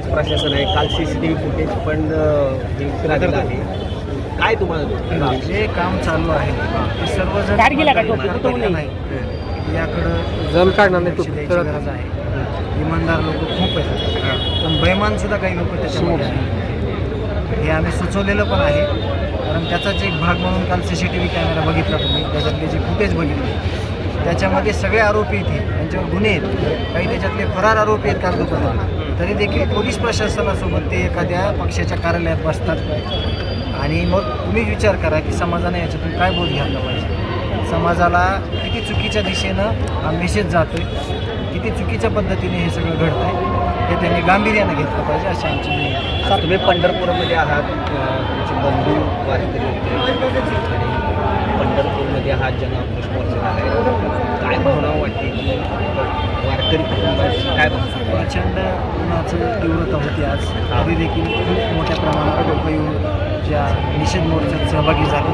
Police प्रशासन आहे. काल C C T V footage पण हे आहे. काय तुम्हाला जे काम चालू आहे ते सर्वजण नाही. याकडं जल काढणार नाही, लक्ष द्यायची गरज आहे. इमानदार लोक खूप आहेत. पण बैमान सुद्धा काही लोक त्याच्यामध्ये आहेत. हे आम्ही सुचवलेलं पण आहे. कारण त्याचाच एक भाग म्हणून काल C C T V camera बघितला तुम्ही त्याच्यातले जे फुटेज बघितले त्याच्यामध्ये सगळे आरोपी आहेत. त्यांच्यावर गुन्हे आहेत. काही त्याच्यातले फरार आरोपी आहेत कागदोपत्री तरी देखील पोलीस प्रशासनासोबत ते एखाद्या पक्षाच्या कार्यालयात बसतात. आणि मग तुम्ही विचार करा की समाजाने याच्यातून काय बोध घ्यायला पाहिजे. समाजाला किती चुकीच्या दिशेनं हा मेसेज जातोय किती चुकीच्या पद्धतीने हे सगळं घडतंय हे त्यांनी गांभीर्यानं घेतलं पाहिजे अशी आमची विनंती तुम्ही पंढरपूरमध्ये आहात तुमचे बंधू वारकरी होते. पंढरपूरमध्ये आहात जनआक्रोश मोर्चा आहे. काय भावना वाटते? की काय प्रचंड उन्हाचं तीव्रता होती आज. तरी देखील खूप मोठ्या प्रमाणावर लोक येऊन ज्या निषेध मोर्चात सहभागी झाले.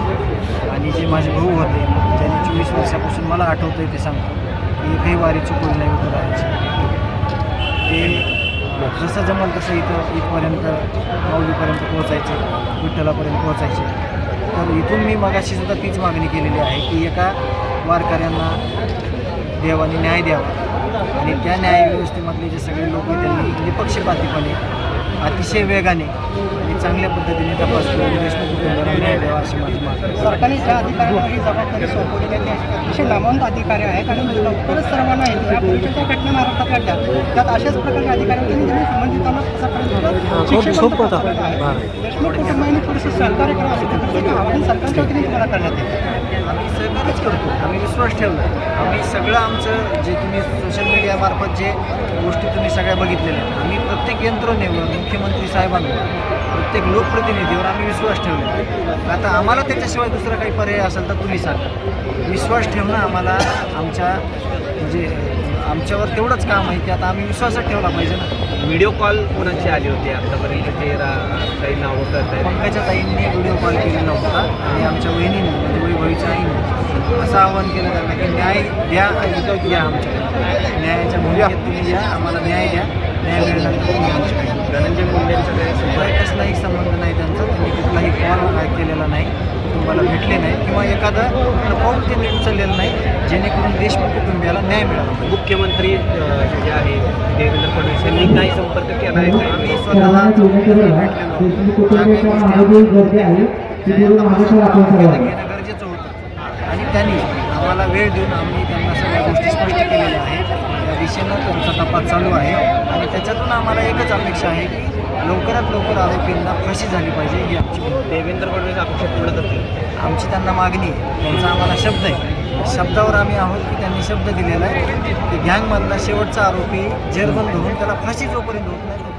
आणि जे माझे भाऊ होते ज्यांनी चोवीस वर्षापासून मला आठवतं आहे ते सांगतो की एकही वारी चुकून नाही विठुरायाची ते जसं जमल तसं इथं इथपर्यंत माऊलीपर्यंत पोहोचायचे विठ्ठलापर्यंत पोहोचायचे. तर इथून मी मगाशी सुद्धा तीच मागणी केलेली आहे की एका वारकऱ्यांना देवाने न्याय द्यावा. आणि त्या न्यायव्यवस्थेमधले जे सगळे लोक आहेत त्यांनी निपक्षपातीपणे अतिशय वेगाने आणि चांगल्या पद्धतीने तपास करून देशमुख कुटुंबाला न्याय द्यावा अशी माझी मागणी सरकारने ज्या अधिकाऱ्यांवर ही जबाबदारी सोपवलेली आहे ते अतिशय नामवंत अधिकारी आहेत आणि लवकरच सर्वांना येतो यापूर्वीच्या घटना महाराष्ट्रात घडल्या त्यात अशाच प्रकारच्या अधिकाऱ्यांनी संबंधितांना कसापर्यंत शिक्षेपर्यंत पोहोचवलेलं आहे. देशमुख कुटुंबाने थोडंसं सहकार्य करावं असं त्याचं एक आवाहन सरकारच्या वतीने तुम्हाला करण्यात येतं आम्ही सहकार्यच करतो. आम्ही विश्वास ठेवला. आम्ही सगळं आमचं जे तुम्ही सोशल मीडियामार्फत जे गोष्टी तुम्ही सगळ्या बघितलेल्या आहेत आम्ही प्रत्येक यंत्रणेवर मुख्यमंत्री साहेबांवर प्रत्येक लोकप्रतिनिधीवर आम्ही विश्वास ठेवला आता आम्हाला त्याच्याशिवाय दुसरा काही पर्याय असेल तर तुम्ही सांगा. विश्वास ठेवणं आम्हाला आमच्या म्हणजे आमच्यावर तेवढंच काम आहे की आता आम्ही विश्वासात ठेवला पाहिजे ना. व्हिडिओ कॉल कोणाची आली होती आतापर्यंत? ते रा- काही नावं करत आहेत पंकजा ताईंनी व्हिडिओ कॉल केलेला होता आणि आमच्या वहिनीने म्हणजे वैभवीच्या आईने. असं आवाहन केलं त्यांना की न्याय द्या आणि इथं या आमच्याकडे. न्यायाच्या भूमिकेत तुम्ही या आम्हाला न्याय द्या. न्याय मिळाल्यानंतर तुम्ही आमच्याकडे या. धनंजय मुंडेंचं काही काही कसलाही संबंध नाही त्यांचा. त्यांनी कुठलाही कॉल केलेला नाही. कुटुंबाला भेटले नाही. किंवा एखादं पाऊल त्यांनी उचललेलं नाही जेणेकरून देशमुख कुटुंबियाला न्याय मिळाला. मुख्यमंत्री जे आहे देवेंद्र फडणवीस यांनी काही संपर्क केला आहे? काही आम्ही स्वतः भेटलेलो. ज्या काही गोष्टी आहेत, त्या तपासात घेणं गरजेचं होतं. आणि त्यांनी आम्हाला वेळ देऊन आम्ही त्यांना सगळ्या गोष्टी स्पष्ट केलेल्या आहेत. त्या दिशेनं त्यांचा तपास चालू आहे. आणि त्याच्यातून आम्हाला एकच अपेक्षा आहे की लवकरात लवकर आरोपींना फाशी झाली पाहिजे ही आमची. देवेंद्र फडणवीस अपेक्षा पूर्ण करतील. आमची त्यांना मागणी आहे. त्यांचा आम्हाला शब्द आहे. शब्दावर आम्ही आहोत की त्यांनी शब्द दिलेला आहे की गँगमधला शेवटचा आरोपी जेरबंद होऊन त्याला फाशी जोपर्यंत होत नाही